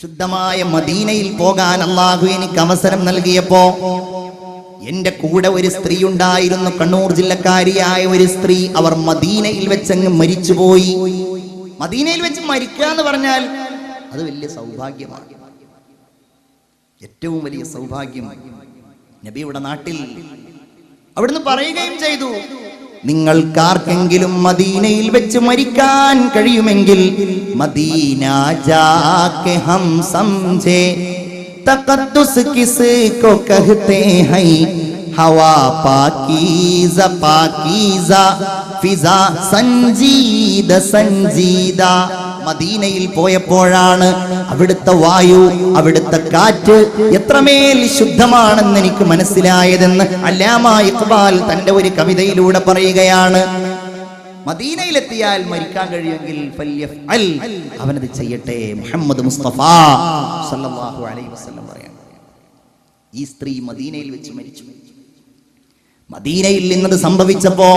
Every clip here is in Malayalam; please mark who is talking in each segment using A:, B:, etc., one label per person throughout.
A: ശുദ്ധമായ മദീനയിൽ പോകാൻ അള്ളാഹു എനിക്ക് അവസരം നൽകിയപ്പോ എന്റെ കൂടെ ഒരു സ്ത്രീ ഉണ്ടായിരുന്നു. കണ്ണൂർ ജില്ലക്കാരിയായ ഒരു സ്ത്രീ അവർ മദീനയിൽ വെച്ചങ്ങ് മരിച്ചുപോയി. മദീനയിൽ വെച്ച് മരിക്കുക എന്ന് പറഞ്ഞാൽ അത് വലിയ സൗഭാഗ്യമാണ്. ഏറ്റവും വലിയ സൗഭാഗ്യം നബിയുടെ നാട്ടിൽ. അവിടുന്ന് പറയുകയും ചെയ്തു നിങ്ങൾക്കാർക്കെങ്കിലും മദീനയിൽ വെച്ച് മരിക്കാൻ കഴിയുമെങ്കിൽ മദീന ജാക്കെ ഹം. മദീനയിൽ പോയപ്പോഴാണ് അവിടുത്തെ വായു അവിടുത്തെ കാറ്റ് എത്രമേൽ ശുദ്ധമാണെന്ന് എനിക്ക് മനസ്സിലായതെന്ന് അല്ലാമ ഇഖ്ബാൽ തന്റെ ഒരു കവിതയിലൂടെ പറയുകയാണ്. മദീനയിലെത്തിയാൽ മരിക്കാൻ കഴിയുമെങ്കിൽ. അവനത് ചെയ്യട്ടെ മുഹമ്മദ് മുസ്തഫ സല്ലല്ലാഹു അലൈഹി വസല്ലം പറയാം. ഈ സ്ത്രീ മദീനയിൽ വെച്ച് മരിച്ചു. മദീനയിൽ നിന്നത് സംഭവിച്ചപ്പോ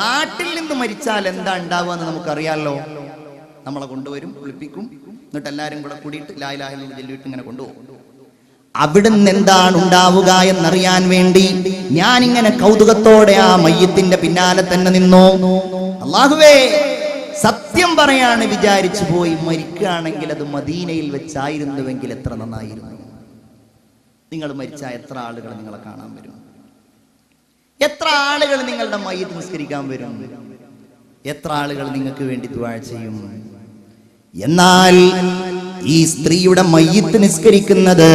A: നാട്ടിൽ നിന്ന് മരിച്ചാൽ എന്താ ഉണ്ടാവുക എന്ന് നമുക്കറിയാലോ? നമ്മളെ കൊണ്ടുവരും കുളിപ്പിക്കും. എന്നിട്ട് എല്ലാവരും കൂടെ കൂടിയിട്ട് ലായിലാഹിൽ ചെല്ലിയിട്ട് ഇങ്ങനെ കൊണ്ടുപോകും. അവിടുന്ന് എന്താണ് ഉണ്ടാവുക എന്നറിയാൻ വേണ്ടി ഞാൻ ഇങ്ങനെ കൗതുകത്തോടെ ആ മയ്യത്തിന്റെ പിന്നാലെ തന്നെ നിന്നു. അള്ളാഹുവേ സത്യം പറയാണ് വിചാരിച്ചു പോയി. മരിക്കുകയാണെങ്കിൽ അത് മദീനയിൽ വെച്ചായിരുന്നുവെങ്കിൽ എത്ര നന്നായിരുന്നു. നിങ്ങൾ മരിച്ച എത്ര ആളുകൾ നിങ്ങളെ കാണാൻ വരും? എത്ര ആളുകൾ നിങ്ങളുടെ മയ്യത്ത് നിസ്കരിക്കാൻ വരും? എത്ര ആളുകൾ നിങ്ങൾക്ക് വേണ്ടി ദുആ ചെയ്യും? എന്നാൽ ഈ സ്ത്രീയുടെ മയ്യത്ത് നിസ്കരിക്കുന്നത്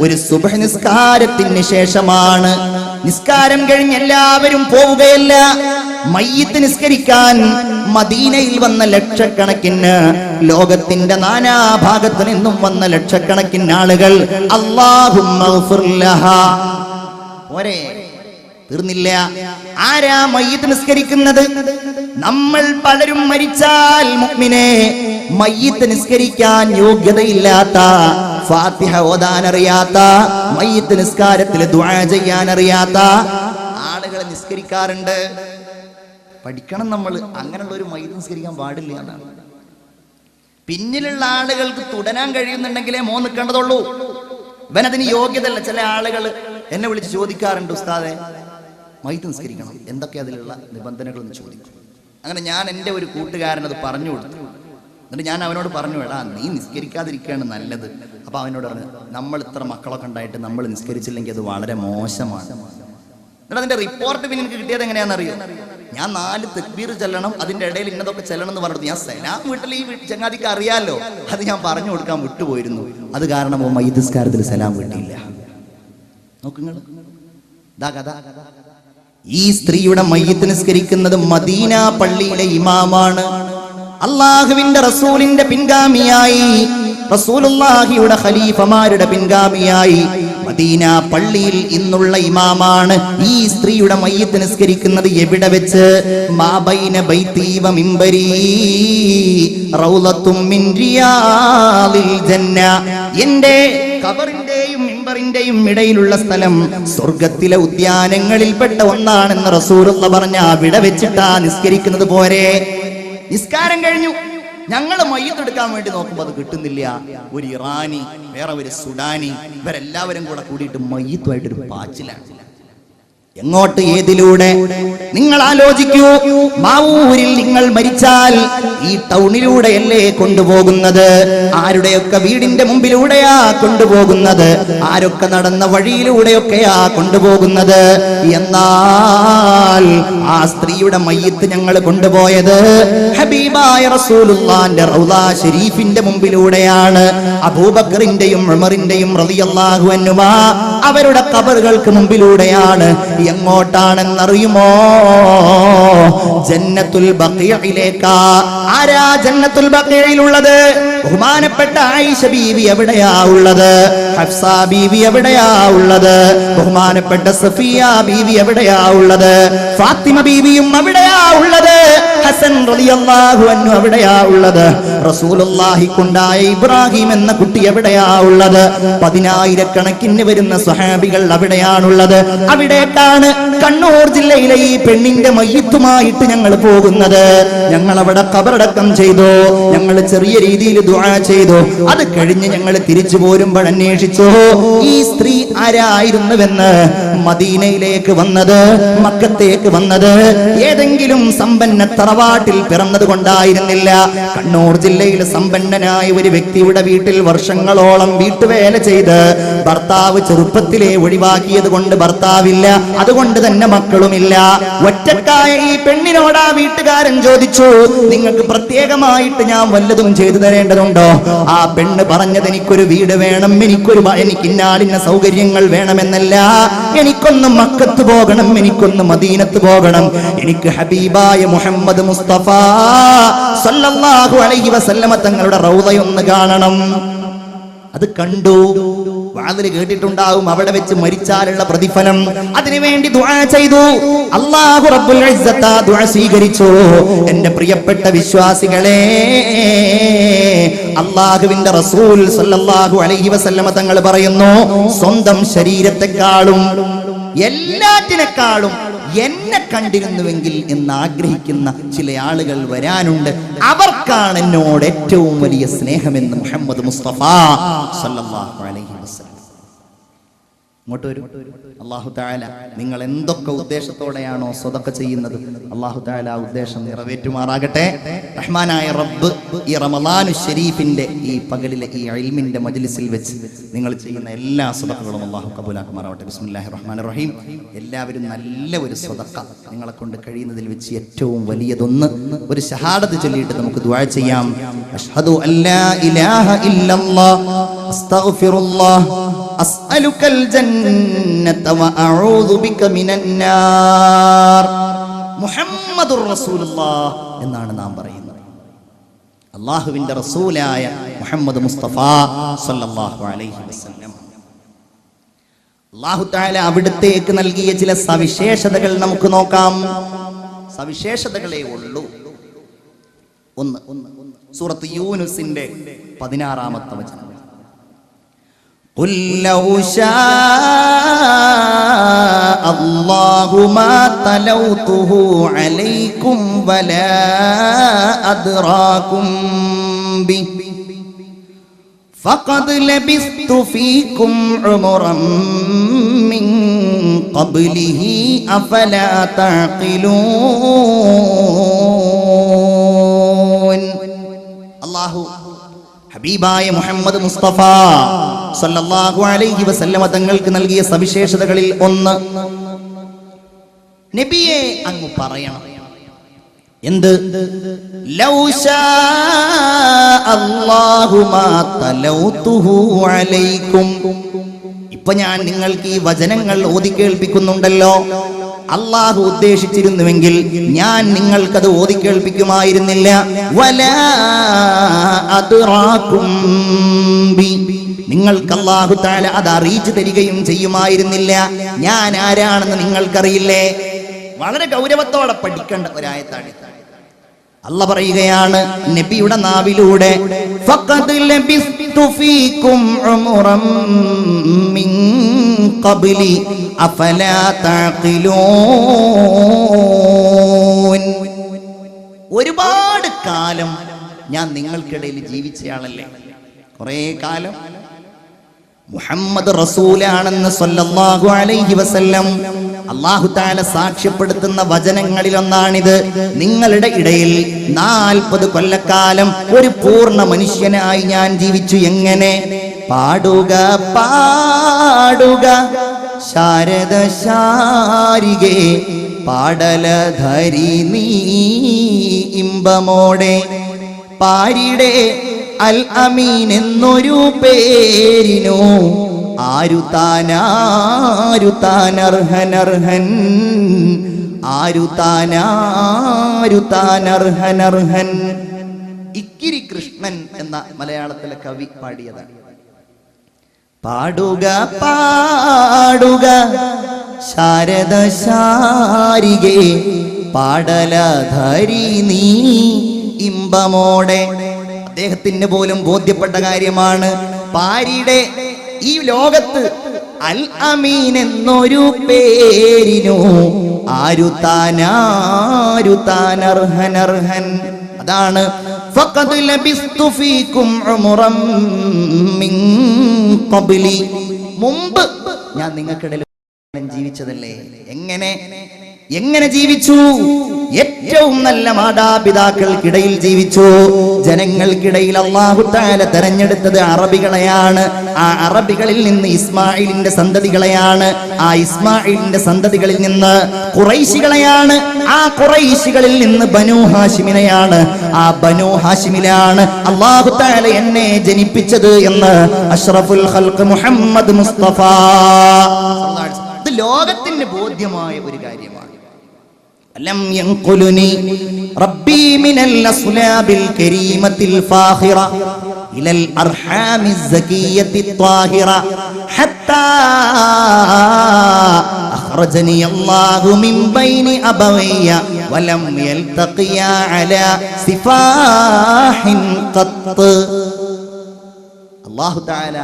A: ഒരു സുബഹ നിസ്കാരത്തിന് ശേഷമാണ്. നിസ്കാരം കഴിഞ്ഞ് എല്ലാവരും പോവുകയല്ല. മയ്യത്ത് നിസ്കരിക്കാൻ മദീനയിൽ വന്ന ലക്ഷക്കണക്കിന് ലോകത്തിന്റെ നാനാഭാഗത്തു നിന്നും വന്ന ലക്ഷക്കണക്കിന് ആളുകൾ അള്ളാഹു പോരെ തീർന്നില്ല. ആരാ മയ്യത്ത് നിസ്കരിക്കുന്നത്? നമ്മൾ പലരും മരിച്ചാൽ മുഗ്മിനെ മയ്യത്ത് നിസ്കരിക്കാൻ യോഗ്യതയില്ലാത്ത ഫാത്തിഹ ഓതാൻ അറിയാത്ത മയ്യത്ത് നിസ്കാരത്തിൽ ദുആ ചെയ്യാൻ അറിയാത്ത ആളുകളെ നിസ്കരിക്കാറുണ്ട്. പഠിക്കണം നമ്മൾ. അങ്ങനെയുള്ള ഒരു മയ്യത്ത് നിസ്കരിക്കാൻ പാടില്ല എന്നാണ്. പിന്നിലുള്ള ആളുകൾക്ക് തുടരാൻ കഴിയുന്നുണ്ടെങ്കിലേ മോ നിൽക്കേണ്ടതുള്ളൂ. ഇവനതിന് യോഗ്യതല്ല ചില ആളുകൾ എന്നെ വിളിച്ച് ചോദിക്കാറുണ്ട് ഉസ്താദെ മൈത്ത് നിസ്കരിക്കണം. എന്തൊക്കെ അതിലുള്ള നിബന്ധനകൾ എന്ന് ചോദിക്കും. അങ്ങനെ ഞാൻ എന്റെ ഒരു കൂട്ടുകാരൻ അത് പറഞ്ഞു കൊടുത്തു. എന്നിട്ട് ഞാൻ അവനോട് പറഞ്ഞു എടാ നീ നിസ്കരിക്കാതിരിക്കുകയാണ് നല്ലത്. അപ്പൊ അവനോട് പറഞ്ഞു നമ്മൾ ഇത്ര മക്കളൊക്കെ ഉണ്ടായിട്ട് നമ്മൾ നിസ്കരിച്ചില്ലെങ്കിൽ അത് വളരെ മോശമാണ്. എന്നിട്ട് അതിന്റെ റിപ്പോർട്ട് പിന്നെ എനിക്ക് കിട്ടിയത് എങ്ങനെയാണെന്നറിയോ? ഞാൻ നാല് തെക്ബീർ ചെല്ലണം അതിന്റെ ഇടയിൽ ഇന്നതൊക്കെ ചെല്ലണം എന്ന് പറഞ്ഞത് ഞാൻ സലാം വീട്ടിൽ ഈ ചങ്ങാതിക്ക് അറിയാലോ? അത് ഞാൻ പറഞ്ഞു കൊടുക്കാൻ വിട്ടുപോയിരുന്നു. അത് കാരണം മൈദിസ്കാരത്തിൽ സലാം കിട്ടിയില്ല. നോക്കുങ്ങൾ ദാ കഥ. ഈ സ്ത്രീയുടെ മയ്യത്ത് നിസ്കരിക്കുന്നത് മദീന പള്ളിയിലെ ഇമാമാണ്. അള്ളാഹുവിന്റെ റസൂലിന്റെ പിൻഗാമിയായി റസൂലുള്ളാഹിയുടെ ഖലീഫമാരുടെ പിൻഗാമിയായി മദീന പള്ളിയിൽ ഇന്നുള്ള ഇമാമാണ് ഈ സ്ത്രീയുടെ മയ്യത്ത് നിസ്കരിക്കുന്നത് എവിടെ വെച്ച്? മാബൈന ബൈതീവ മിമ്പരി റൗലത്തും മിൻ റിയാദിൽ ജന്ന. എന്റെ കബറിന്റെയും മിമ്പറിന്റെയും ഇടയിലുള്ള സ്ഥലം സ്വർഗത്തിലെ ഉദ്യാനങ്ങളിൽപ്പെട്ട ഒന്നാണെന്ന് റസൂലുള്ള പറഞ്ഞ അവിടെ വെച്ചിട്ടാ നിസ്കരിക്കുന്നത് പോരെ. നിസ്കാരം കഴിഞ്ഞു. ഞങ്ങൾ മയ്യത്തെടുക്കാൻ വേണ്ടി നോക്കുമ്പോൾ അത് കിട്ടുന്നില്ല. ഒരു ഇറാനി വേറെ ഒരു സുഡാനി ഇവരെല്ലാവരും കൂടെ കൂടിയിട്ട് മയ്യത്തുമായിട്ടൊരു പാച്ചിലാണ്. എങ്ങോട്ട് ഏതിലൂടെ? നിങ്ങൾ ആലോചിക്കൂ. മാവൂരിൽ നിങ്ങൾ മരിച്ചാൽ ഈ ടൗണിലൂടെയല്ലേ കൊണ്ടുപോകുന്നത്? ആരുടെയൊക്കെ വീടിന്റെ മുമ്പിലൂടെയാ കൊണ്ടുപോകുന്നത്? ആരൊക്കെ നടന്ന വഴിയിലൂടെയൊക്കെയാ കൊണ്ടുപോകുന്നത്? എന്നാൽ ആ സ്ത്രീയുടെ മയ്യത്ത് ഞങ്ങൾ കൊണ്ടുപോയത് ഹബീബായ റസൂലുള്ളാന്റെ റൗദ ഷെരീഫിന്റെ മുമ്പിലൂടെയാണ്. അബൂബക്കറിന്റെയും ഉമറിന്റെയും റളിയല്ലാഹു അൻഹുമാ അവരുടെ കബറുകൾക്ക് മുമ്പിലൂടെയാണ്. എങ്ങോട്ടാണെന്നറിയുമോ? ജന്നത്തുൽ ബക്കിയയിലേക്കാ ആരാ ജന്നത്തുൽ ബക്കിയയിലുള്ളത് ബഹുമാനപ്പെട്ട ആയിഷ ബീവി എവിടെയാ ഉള്ളത്? ഹഫ്സ ബീവി എവിടെയാ ഉള്ളത്? ബഹുമാനപ്പെട്ട സഫിയ ബീവി എവിടെയാ ഉള്ളത്? ഫാത്തിമ ബീവിയും അവിടെയാ ഉള്ളത്. ഹസൻ റളിയല്ലാഹു അൻഹു എവിടെയാ ഉള്ളത്? റസൂലുള്ളാഹി കൊണ്ടായ ഇബ്രാഹിം എന്ന കുട്ടി എവിടെയാ ഉള്ളത്? പതിനായിരക്കണക്കിന് വരുന്ന സ്വഹാബികൾ അവിടെയാണുള്ളത്. അവിടേക്കാ പറഞ്ഞിട്ടാണ് കണ്ണൂർ ജില്ലയിലെ ഈ പെണ്ണിന്റെ മയ്യത്തുമായിട്ട് ഞങ്ങൾ പോകുന്നത്. ഞങ്ങൾ അവിടെ കബറടക്കം ചെയ്തു. ഞങ്ങൾ ചെറിയ രീതിയിൽ ദുആ ചെയ്തു. അത് കഴിഞ്ഞ് ഞങ്ങൾ തിരിച്ചു പോരുമ്പോൾ അന്വേഷിച്ചു ഈ സ്ത്രീ ആരായിരുന്നുവെന്ന് മദീനയിലേക്ക് വന്നത് മക്കത്തേക്ക് വന്നത്. ഏതെങ്കിലും സമ്പന്ന തറവാട്ടിൽ പിറന്നത് കൊണ്ടായിരുന്നില്ല. കണ്ണൂർ ജില്ലയിൽ സമ്പന്നനായ ഒരു വ്യക്തിയുടെ വീട്ടിൽ വർഷങ്ങളോളം വീട്ടുവേല ചെയ്ത് ഭർത്താവ് ചെറുപ്പത്തിലെ ഒഴിവാക്കിയത് കൊണ്ട് ഭർത്താവില്ല. അതുകൊണ്ട് തന്നെ മക്കളുമില്ല. ഒറ്റക്കായ ഈ പെണ്ണിനോട് ആ വീട്ടുകാരൻ ചോദിച്ചു നിങ്ങൾക്ക് പ്രത്യേകമായിട്ട് ഞാൻ വല്ലതും ചെയ്തു തരേണ്ടതുണ്ടോ? ആ പെണ്ണ് പറഞ്ഞത് എനിക്കൊരു വീട് വേണം എനിക്കൊരു എനിക്ക് ഇന്നാലിന്ന സൗകര്യങ്ങൾ വേണമെന്നല്ല. എനിക്കൊന്ന് മക്കത്ത് പോകണം എനിക്കൊന്ന് മദീനത്ത് പോകണം. എനിക്ക് ഹബീബായ മുഹമ്മദ് മുസ്തഫ. സല്ലല്ലാഹു അലൈഹി വസല്ലമ തങ്ങളുടെ റൗദയൊന്ന് കാണണം. അത് കണ്ടു. വാതിൽ കേട്ടിട്ടുണ്ടാവും അവിടെ വെച്ച് മരിച്ചാലുള്ള പ്രതിഫലം. അതിനുവേണ്ടി ദുആ ചെയ്തു. അള്ളാഹു റബ്ബുൽ ദുആ സ്വീകരിച്ചു. എന്റെ പ്രിയപ്പെട്ട വിശ്വാസികളെ അള്ളാഹുവിന്റെ റസൂൽ സല്ലല്ലാഹു അലൈഹി വസല്ലമ തങ്ങൾ പറയുന്നു സ്വന്തം ശരീരത്തെക്കാളും എല്ലാറ്റിനേക്കാളും എന്നെ കണ്ടിരുന്നുവെങ്കിൽ എന്ന് ആഗ്രഹിക്കുന്ന ചില ആളുകൾ വരാനുണ്ട്. അവർക്കാണ് എന്നോട് ഏറ്റവും വലിയ സ്നേഹമെന്ന് മുഹമ്മദ് മുസ്തഫ സല്ലല്ലാഹു അലൈഹി വസല്ലം. ഇങ്ങോട്ട് വരും. അള്ളാഹു താല നിങ്ങൾ എന്തൊക്കെ ഉദ്ദേശത്തോടെയാണോ സ്വതൊക്കെ ചെയ്യുന്നത്? അള്ളാഹു താല ആ ഉദ്ദേശം നിറവേറ്റുമാറാകട്ടെ. റഹ്മാനായ റബ്ബ് ഈ റമലാനു ഷെരീഫിന്റെ ഈ പകലിലെ ഈ അൽമിന്റെ മജ്ലിസിൽ വെച്ച് നിങ്ങൾ ചെയ്യുന്ന എല്ലാ സ്വതക്കുകളും അള്ളാഹു കബൂലാക്കുമാറാവട്ടെ. ബിസ്മില്ലാഹി റഹ്മാൻ റഹീം. എല്ലാവരും നല്ല ഒരു സ്വതക്ക നിങ്ങളെ കൊണ്ട് കഴിയുന്നതിൽ വെച്ച് ഏറ്റവും വലിയതൊന്ന് ഒരു ഷഹാദത്ത് ചൊല്ലിയിട്ട് നമുക്ക് ദുആ ചെയ്യാം. അഷ്ഹദു അല്ലാ ഇലാഹ ഇല്ലല്ലാഹ് അസ്തഗ്ഫിറുല്ലാഹ്. അസ്അലുക്കൽ ജന്നത വ അഊദു ബിക മിനൻ മുഹമ്മദുർ റസൂലുള്ളാഹ് എന്നാണ് നാം പറയുന്നത്. അള്ളാഹുവിന്റെ റസൂലായ മുഹമ്മദ് മുസ്തഫ സല്ലല്ലാഹു അലൈഹി വസല്ലം. അല്ലാഹു തആല അവിടുത്തേക്ക് നൽകിയ ചില സവിശേഷതകൾ നമുക്ക് നോക്കാം. സവിശേഷതകളേ ഉള്ളൂ. ഒന്ന് സൂറത്ത് യൂനുസിന്റെ പതിനാറാമത്തെ വചനം. قل لو شاء الله ما تلوته عليكم ولا أدراكم به فقد لبثت فيكم عمرا من قبله أفلا تعقلون الله حبيباي محمد مصطفى സല്ലല്ലാഹു അലൈഹി വസല്ലമ തങ്ങൾക്ക് നൽകിയ സവിശേഷതകളിൽ ഒന്ന്. നബിയെ അങ്ങ് പറയണം. എന്ത്? ഇപ്പൊ ഞാൻ നിങ്ങൾക്ക് ഈ വചനങ്ങൾ ഓതി കേൾപ്പിക്കുന്നുണ്ടല്ലോ. അള്ളാഹു ഉദ്ദേശിച്ചിരുന്നുവെങ്കിൽ ഞാൻ നിങ്ങൾക്കത് ഓതി ബി. നിങ്ങൾക്ക് താല അത് അറിയിച്ചു തരികയും ചെയ്യുമായിരുന്നില്ല. ഞാൻ ആരാണെന്ന് നിങ്ങൾക്കറിയില്ലേ? വളരെ ഗൗരവത്തോടെ പഠിക്കേണ്ട ഒരായത്താണ്. അല്ല പറയുകയാണ് നബിയുടെ നാവിലൂടെ ഫഖദ് ലബിസ്തു ഫീകും ഖബ്ലി أفلا تعقلون؟ ഒരുപാട് കാലം ഞാൻ നിങ്ങൾക്കിടയിൽ ജീവിച്ചയാളല്ലേ? കുറേ കാലം. മുഹമ്മദ് റസൂലാണെന്ന് സല്ലല്ലാഹു അലൈഹി വസല്ലം അള്ളാഹു താല സാക്ഷ്യപ്പെടുത്തുന്ന വചനങ്ങളിൽ ഒന്നാണിത് നിങ്ങളുടെ ഇടയിൽ നാൽപ്പത് കൊല്ലക്കാലം ഒരു പൂർണ മനുഷ്യനായി ഞാൻ ജീവിച്ചു. എങ്ങനെ? പാടുക പാടുക. ശാരദ ശാരികേ പാടലധരി നീ ഇമ്പമോടെ. പാരിടെ അൽ അമീൻ എന്നൊരു പേരിനു ആരു താനാരു താനർഹനർഹൻ ആരു താനാരു താനർഹനർഹൻ ഇക്കിരി കൃഷ്ണൻ എന്ന മലയാളത്തിലെ കവി പാടിയതാണ്. പാടുക പാടുക. ശാരദ ശാരികേ പാടലധരി നീ ഇമ്പമോടെ. അദ്ദേഹത്തിന് പോലും ബോധ്യപ്പെട്ട കാര്യമാണ്. പാരിയുടെ ഈ ലോകത്ത് അൽ അമീൻ എന്നൊരു പേരിനു ആരു താനാരു താനർഹനർഹൻ അതാണ് ഫഖദ് ലബിസ്തു ഫീകും ഉമറം മിൻ ഖബ്ലി മുമ്പ് ഞാൻ നിങ്ങൾക്കിടയിൽ ജീവിച്ചതല്ലേ? എങ്ങനെ? എങ്ങനെ ജീവിച്ചു? ഏറ്റവും നല്ല മാതാപിതാക്കൾക്കിടയിൽ ജീവിച്ചു. ജനങ്ങൾക്കിടയിൽ അള്ളാഹു താല തെരഞ്ഞെടുത്തത് അറബികളെയാണ്. ആ അറബികളിൽ നിന്ന് ഇസ്മായിലിന്റെ സന്തതികളെയാണ്. ആ ഇസ്മായിലിന്റെ സന്തതികളിൽ നിന്ന് കുറൈശികളെയാണ് ആ കുറൈശികളിൽ നിന്ന് ബനു ഹാഷിമിനെയാണ്. ആ ബനു ഹാഷിമിലാണ് അള്ളാഹു താല എന്നെ ജനിപ്പിച്ചത് എന്ന് അഷ്റഫുൽ ഹൽക്ക് മുഹമ്മദ് മുസ്തഫ. ഇത് ലോകത്തിന് ബോധ്യമായ ഒരു കാര്യമാണ്. لم ينقلني ربي من الأصلاب الكريمة الفاخرة إلى الأرحام الزكية الطاهرة حتى أخرجني الله من بين أبوي ولم يلتقيا على سفاح قط അള്ളാഹു താല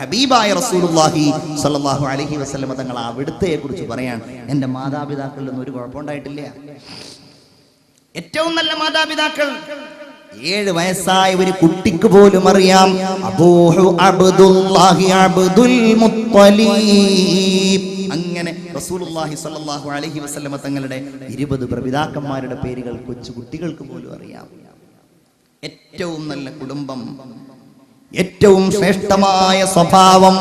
A: ഹബീബായ റസൂലുള്ളാഹി സ്വല്ലല്ലാഹു അലൈഹി വസല്ലമ തങ്ങൾ അവിടുത്തെ കുറിച്ച് പറയാൻ എന്റെ മാതാപിതാക്കളിൽ നിന്ന് ഒരു കുഴപ്പമുണ്ടായിട്ടില്ല. ഏറ്റവും നല്ല മാതാപിതാക്കൾ ഏഴ് വയസ്സായ ഒരു കുട്ടിക്ക് പോലും അറിയാം. അബൂഹു അബ്ദുല്ലാഹി അബ്ദുൽ മുത്തലീബ്. അങ്ങനെ റസൂലുള്ളാഹി സ്വല്ലല്ലാഹു അലൈഹി വസല്ലമ തങ്ങളുടെ ഇരുപത് പ്രപിതാക്കന്മാരുടെ പേരുകൾ കൊച്ചു കുട്ടികൾക്ക് പോലും അറിയാം. ഏറ്റവും നല്ല കുടുംബം ഏറ്റവും ശ്രേഷ്ഠമായ സ്വഭാവം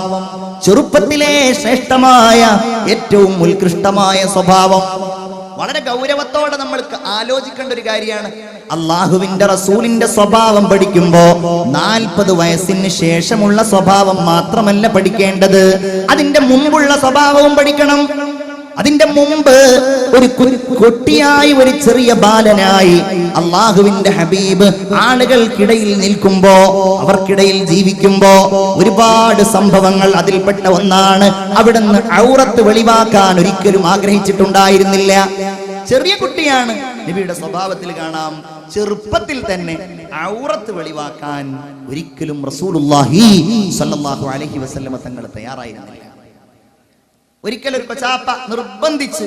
A: ചെറുപ്പത്തിലെ ശ്രേഷ്ഠമായ ഏറ്റവും ഉത്കൃഷ്ടമായ സ്വഭാവം. വളരെ ഗൗരവത്തോടെ നമ്മൾ ആലോചിക്കേണ്ട ഒരു കാര്യമാണ്. അള്ളാഹുവിന്റെ റസൂലിന്റെ സ്വഭാവം പഠിക്കുമ്പോ നാൽപ്പത് വയസ്സിന് ശേഷമുള്ള സ്വഭാവം മാത്രമല്ല പഠിക്കേണ്ടത്. അതിന്റെ മുമ്പുള്ള സ്വഭാവവും പഠിക്കണം. അതിന്റെ മുമ്പ് ഒരു കുട്ടിയായി ഒരു ചെറിയ ബാലനായി അള്ളാഹുവിന്റെ ഹബീബ് ആളുകൾക്കിടയിൽ നിൽക്കുമ്പോ അവർക്കിടയിൽ ജീവിക്കുമ്പോ ഒരുപാട് സംഭവങ്ങൾ അതിൽപ്പെട്ട ഒന്നാണ്. അവിടുന്ന് ഔറത്ത് വെളിവാക്കാൻ ഒരിക്കലും ആഗ്രഹിച്ചിട്ടുണ്ടായിരുന്നില്ല. ചെറിയ കുട്ടിയാണ്. നബിയുടെ സ്വഭാവത്തിൽ കാണാം. ചെറുപ്പത്തിൽ തന്നെ ഔറത്ത് വെളിവാക്കാൻ ഒരിക്കലും റസൂലുള്ളാഹി സ്വല്ലല്ലാഹു അലൈഹി വസല്ലമ തങ്ങൾ തയ്യാറായിരുന്നില്ല. ഒരിക്കൽ ഒരു കൊച്ചാപ്പ നിർബന്ധിച്ച്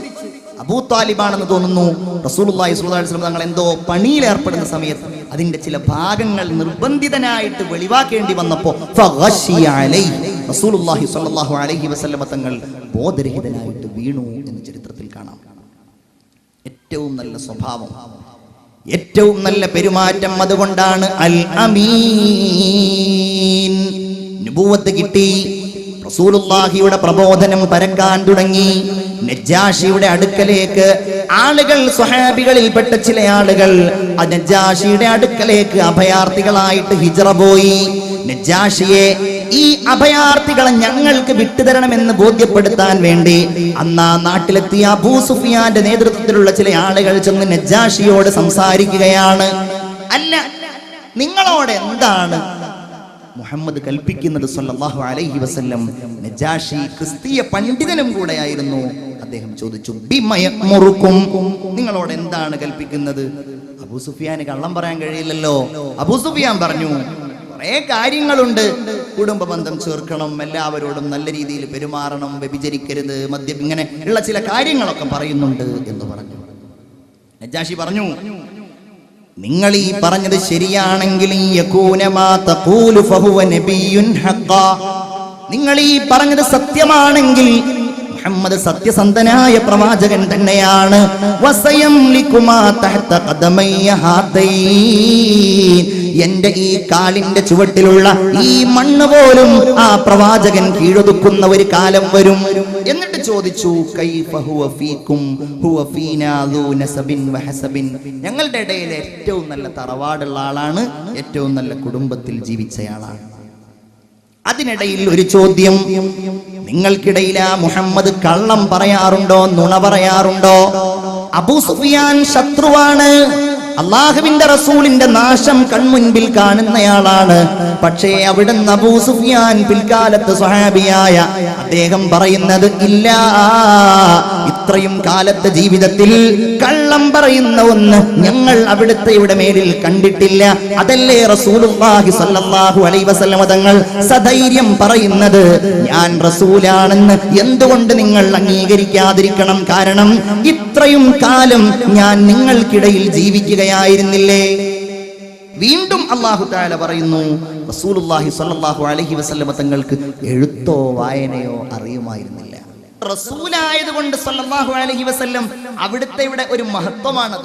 A: അബൂ താലിബാണെന്ന് തോന്നുന്നു. റസൂലുള്ളാഹി സ്വല്ലല്ലാഹു അലൈഹി വസല്ലം തങ്ങൾ എന്തോ പണിയിൽ ഏർപ്പെടുന്ന സമയത്ത് അതിന്റെ ചില ഭാഗങ്ങൾ നിർബന്ധിതനായിട്ട് വെളിവാക്കേണ്ടി വന്നപ്പോ ഫഗശിയ അലൈഹി. റസൂലുള്ളാഹി സ്വല്ലല്ലാഹു അലൈഹി വസല്ലം തങ്ങൾ ബോധരഹിതനായിട്ട് വീണു എന്ന് ചരിത്രത്തിൽ കാണാം. ഏറ്റവും നല്ല സ്വഭാവം ഏറ്റവും നല്ല പെരുമാറ്റം അതുകൊണ്ടാണ് അൽ അമീൻ. നുബുവത്ത് കിട്ടി. റസൂലുള്ളാഹിയുടെ പ്രബോധനം പരക്കാൻ തുടങ്ങി. നജ്ജാഷിയുടെ അടുക്കലേക്ക് ആളുകൾ സ്വഹാബികളിൽപ്പെട്ട ചില ആളുകൾ ആ അടുക്കലേക്ക് അഭയാർത്ഥികളായിട്ട് ഹിജറ പോയി. നജ്ജാഷിയെ ഈ അഭയാർത്ഥികളെ ഞങ്ങൾക്ക് വിട്ടുതരണമെന്ന് ബോധ്യപ്പെടുത്താൻ വേണ്ടി അന്ന് ആ നാട്ടിലെത്തിയ അബൂ സുഫിയാന്റെ നേതൃത്വത്തിലുള്ള ചില ആളുകൾ ചെന്ന് നജ്ജാഷിയോട് സംസാരിക്കുകയാണ്. അല്ല നിങ്ങളോട് എന്താണ് മുഹമ്മദ് കൽപ്പിക്കുന്നത് സല്ലല്ലാഹു അലൈഹി വസല്ലം നജാഷി ക്രിസ്തീയ പണ്ഡിതനും കൂടെയായിരുന്നു. അദ്ദേഹം ചോദിച്ചു ബിമയമുറുക്കും നിങ്ങളോട് എന്താണ് കൽപ്പിക്കുന്നത്? അബൂ സുഫിയാന് കള്ളം പറയാൻ കഴിയില്ലല്ലോ. അബൂ സുഫിയാൻ പറഞ്ഞു കുറേ കാര്യങ്ങളുണ്ട്. കുടുംബ ബന്ധം ചേർക്കണം എല്ലാവരോടും നല്ല രീതിയിൽ പെരുമാറണം വ്യഭിചരിക്കരുത് മദ്യം ഇങ്ങനെ ഉള്ള ചില കാര്യങ്ങളൊക്കെ പറയുന്നുണ്ട് എന്ന് പറഞ്ഞു. നജാഷി പറഞ്ഞു നിങ്ങൾ ഈ പറഞ്ഞത് ശരിയാണെങ്കിൽ. നിങ്ങൾ ഈ പറഞ്ഞത് സത്യമാണെങ്കിൽ മുഹമ്മദ് സത്യസന്ധനായ പ്രവാചകൻ തന്നെയാണ്. എന്റെ ഈ കാലിന്റെ ചുവട്ടിലുള്ള ഈ മണ്ണ് പോലും ആ പ്രവാചകൻ കീഴൊതുക്കുന്ന ഒരു കാലം വരും. എന്നിട്ട് ചോദിച്ചു ഞങ്ങളുടെ ഇടയിൽ ഏറ്റവും നല്ല തറവാടുള്ള ആളാണ് ഏറ്റവും നല്ല കുടുംബത്തിൽ ജീവിച്ചയാളാണ്. അതിനിടയിൽ ഒരു ചോദ്യം നിങ്ങൾക്കിടയിൽ ആ മുഹമ്മദ് കള്ളം പറയാറുണ്ടോ നുണ പറയാറുണ്ടോ? അബൂ സുഫിയാൻ ശത്രുവാണ്. അള്ളാഹുവിന്റെ റസൂലിന്റെ നാശം കൺമുൻപിൽ കാണുന്നയാളാണ്. പക്ഷേ അവിടുന്ന് അബൂ സുഫിയാൻ പിൽക്കാലത്ത് സ്വഹാബിയായ അദ്ദേഹം പറയുന്നത് ഇല്ല. ഇത്രയും കാലത്തെ ജീവിതത്തിൽ കള്ളം പറയുന്ന ഒന്ന് ഞങ്ങൾ അവിടുത്തെ ഇവിടെ മേലിൽ കണ്ടിട്ടില്ല. അതല്ലേ റസൂലുള്ളാഹി സ്വല്ലല്ലാഹു അലൈഹി വസല്ലമ തങ്ങൾ സധൈര്യം പറയുന്നത്? ഞാൻ റസൂലാണെന്ന് എന്തുകൊണ്ട് നിങ്ങൾ അംഗീകരിക്കാതിരിക്കണം? കാരണം ഇത്രയും കാലം ഞാൻ നിങ്ങൾക്കിടയിൽ ജീവിക്കുകയായിരുന്നില്ലേ? വീണ്ടും അള്ളാഹു താല പറയുന്നു റസൂലുള്ളാഹി സ്വല്ലല്ലാഹു അലൈഹി വസല്ലമ തങ്ങൾക്ക് എഴുത്തോ വായനയോ അറിയുമായിരുന്നില്ല. റസൂലായതുകൊണ്ട് സല്ലാഹു അലൈഹി വസല്ലം അവിടുത്തെ ഇവിടെ ഒരു മഹത്വമാണ്.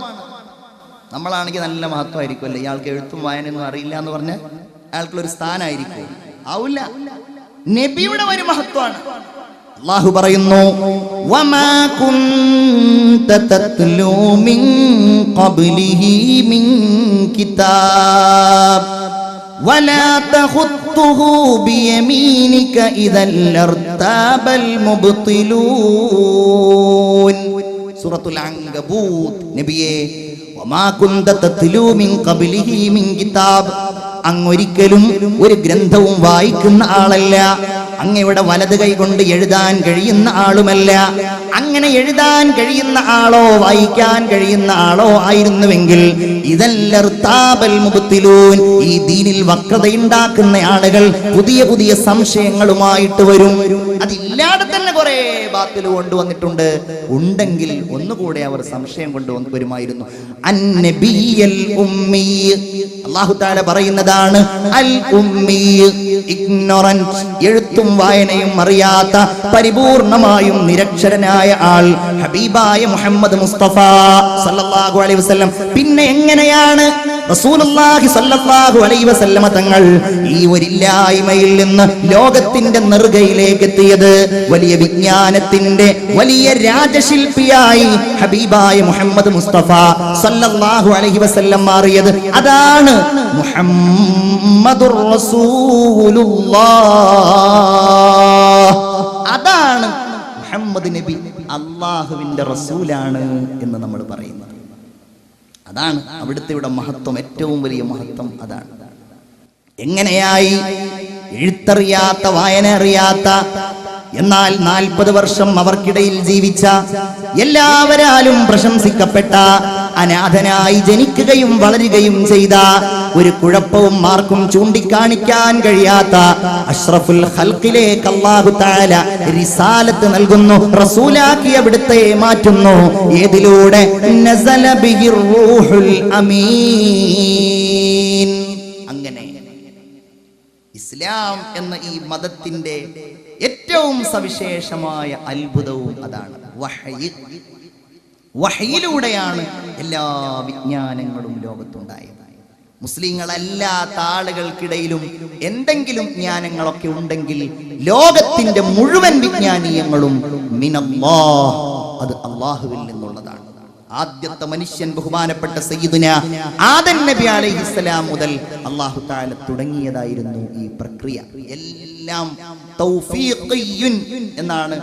A: നമ്മളാണെങ്കിൽ നല്ല മഹത്വമായിരിക്കുമല്ലേ? ഇയാൾക്ക് എഴുത്തും വായനയൊന്നും അറിയില്ല എന്ന് പറഞ്ഞാൽ അയാൾക്കുള്ളൊരു സ്ഥാനമായിരിക്കും. ആവില്ല. നബിയുടെ ഒരു മഹത്വമാണ്. അള്ളാഹു പറയുന്നു കിതാബ്. ولا تخطه بيمينك إذا لارتاب المبطلون سورة العنكبوت. نبيه وما كنت تتلو من قبله من كتاب. അങ്ങൊരിക്കലും ഒരു ഗ്രന്ഥവും വായിക്കുന്ന ആളല്ല. അങ്ങയുടെ വലത് കൈ കൊണ്ട് എഴുതാൻ കഴിയുന്ന ആളുമല്ല. അങ്ങനെ എഴുതാൻ കഴിയുന്ന ആളോ വായിക്കാൻ കഴിയുന്ന ആളോ ആയിരുന്നുവെങ്കിൽ ഇതല്ലർത്താബൽ മുഖത്തിലൂൻ ഈ ദീനിൽ വക്രതയുണ്ടാക്കുന്ന ആളുകൾ പുതിയ പുതിയ സംശയങ്ങളുമായിട്ട് വരും. അതില്ലാതെ തന്നെ കുറെ ബാത്തിൽ കൊണ്ടുവന്നിട്ടുണ്ട്. ഉണ്ടെങ്കിൽ ഒന്നുകൂടെ അവർ സംശയം കൊണ്ടുവന്ന് വരുമായിരുന്നു ഉമ്മീ. അള്ളാഹു താല പറയുന്നതാണ് അൽ ഉമ്മി. ഇഗ്നോറൻസ് എഴുത്തും വായനയും അറിയാത്ത പരിപൂർണമായും നിരക്ഷരനായ ആൾ ഹബീബായ മുഹമ്മദ് മുസ്തഫ സല്ലല്ലാഹു അലൈഹി വസല്ലം. പിന്നെ എങ്ങനെയാണ്? റസൂലുള്ളാഹി സല്ലല്ലാഹു അലൈഹി വസല്ലമ തങ്ങൾ ഈ ഒരില്ലായ്മയിൽ നിന്ന് ലോകത്തിന്റെ നെറുകയിലേക്ക് എത്തിയത് വലിയ വിജ്ഞാനത്തിന്റെ വലിയ രാജശില്പിയായി ഹബീബായ മുഹമ്മദ് മുസ്തഫ സല്ലല്ലാഹു അലൈഹി വസല്ലം മാറിയത്. അതാണ് അതാണ് മുഹമ്മദ് നബി അള്ളാഹുവിന്റെ റസൂലാണ് എന്ന് നമ്മൾ പറയുന്നത്. അതാണ് അവിടുത്തെ ഇവിടെ മഹത്വം ഏറ്റവും വലിയ മഹത്വം അതാണ്. എങ്ങനെയായി എഴുത്തറിയാത്ത വായന അറിയാത്ത എന്നാൽ നാൽപ്പത് വർഷം അവർക്കിടയിൽ ജീവിച്ച എല്ലാവരാലും പ്രശംസിക്കപ്പെട്ട അനാഥനായി ജനിക്കുകയും വളരുകയും ചെയ്ത ഒരു കുഴപ്പവും മാർക്കും ചൂണ്ടിക്കാണിക്കാൻ കഴിയാത്ത അഷ്റഫുൽ ഹൽക്കിലേക്ക് അല്ലാഹു തആല റിസാലത്ത് നൽകുന്നു റസൂലാക്കി അവിടുത്തെ മാറ്റുന്നു. ഏതിലൂടെ? അങ്ങനെ ഇസ്ലാം എന്ന ഈ മതത്തിന്റെ ഏറ്റവും സവിശേഷമായ അത്ഭുതവും അതാണ് വഹയ്. വഹയിലൂടെയാണ് എല്ലാ വിജ്ഞാനങ്ങളും ലോകത്തുണ്ടായത്. മുസ്ലിങ്ങളല്ലാത്ത ആളുകൾക്കിടയിലും എന്തെങ്കിലും ജ്ഞാനങ്ങളൊക്കെ ഉണ്ടെങ്കിൽ ലോകത്തിന്റെ മുഴുവൻ വിജ്ഞാനീയങ്ങളും മിനല്ലാ അത് അള്ളാഹുവിൽ നിന്നുള്ളതാണ്. ആദ്യത്തെ മനുഷ്യൻ ബഹുമാനപ്പെട്ട സയ്യിദുന ആദൻ നബി അലൈഹി ഇസ്ലാം മുതൽ അള്ളാഹു താല തുടങ്ങിയതായിരുന്നു ഈ പ്രക്രിയ. എല്ലാം എന്നാണ്